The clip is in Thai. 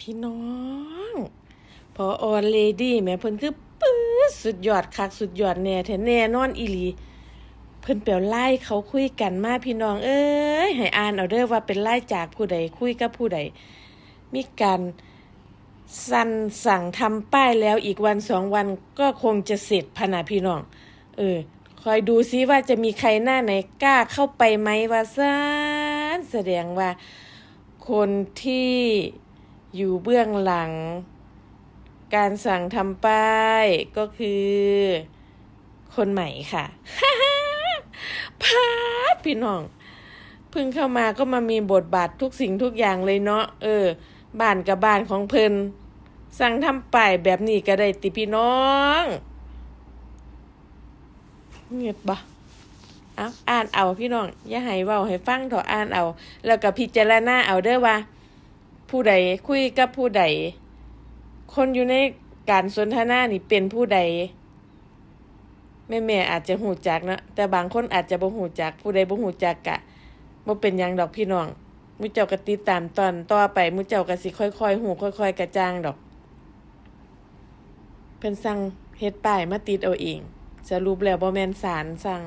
พี่น้องพอออนเลดี้แม่เพิ่นคือปื๊ดสุดยอดคักสุดยอดแน่แท้แน่นอนอีหลี เพิ่นเปียวไล่เขาคุยกันมาพี่น้อง เอ้ยให้อ่านเอาเด้อว่าเป็นไล่จากผู้ใดคุยกับผู้ใด มีการสั่นสั่งทำป้ายแล้วอีกวันสองวันก็คงจะเสร็จพนาพี่น้อง เออ คอยดูซิว่าจะมีใครหน้าไหนกล้าเข้าไปไหมว่าซานแสดงว่าคนที่ อยู่เบื้องหลัง การสั่งทำป้ายก็คือ คนใหม่ค่ะพาดพี่น้อง เพิ่งเข้ามาก็มามีบทบาททุกสิ่งทุกอย่างเลยเนาะเออ บ้านกับบ้านของเพิ่นสั่งทำป้ายแบบนี้ก็ได้ติพี่น้องเงียบปะเอาอ่านเอาพี่น้อง อย่าให้เว้าให้ฟังเถอะอ่านเอา แล้วก็พิจารณาเอาเด้อว่า ผู้ใดคุยกับผู้ใด คนอยู่ในการสนทนานี่เป็นผู้ใด แม่แม่ๆอาจจะหูจักเนะแต่บางคนอาจจะบ่หูจัก ผู้ใดบ่หูจักกะบ่เป็นยังดอกพี่น้องมุเจ้าก็ติดตามตอนต่อไปมุเจ้าก็สิค่อยๆหูค่อย ๆ กระจ่างดอก เพิ่นสั่งเฮ็ดป้ายมาติดเอาเอง สรุปแล้วบ่แม่นศาลสั่ง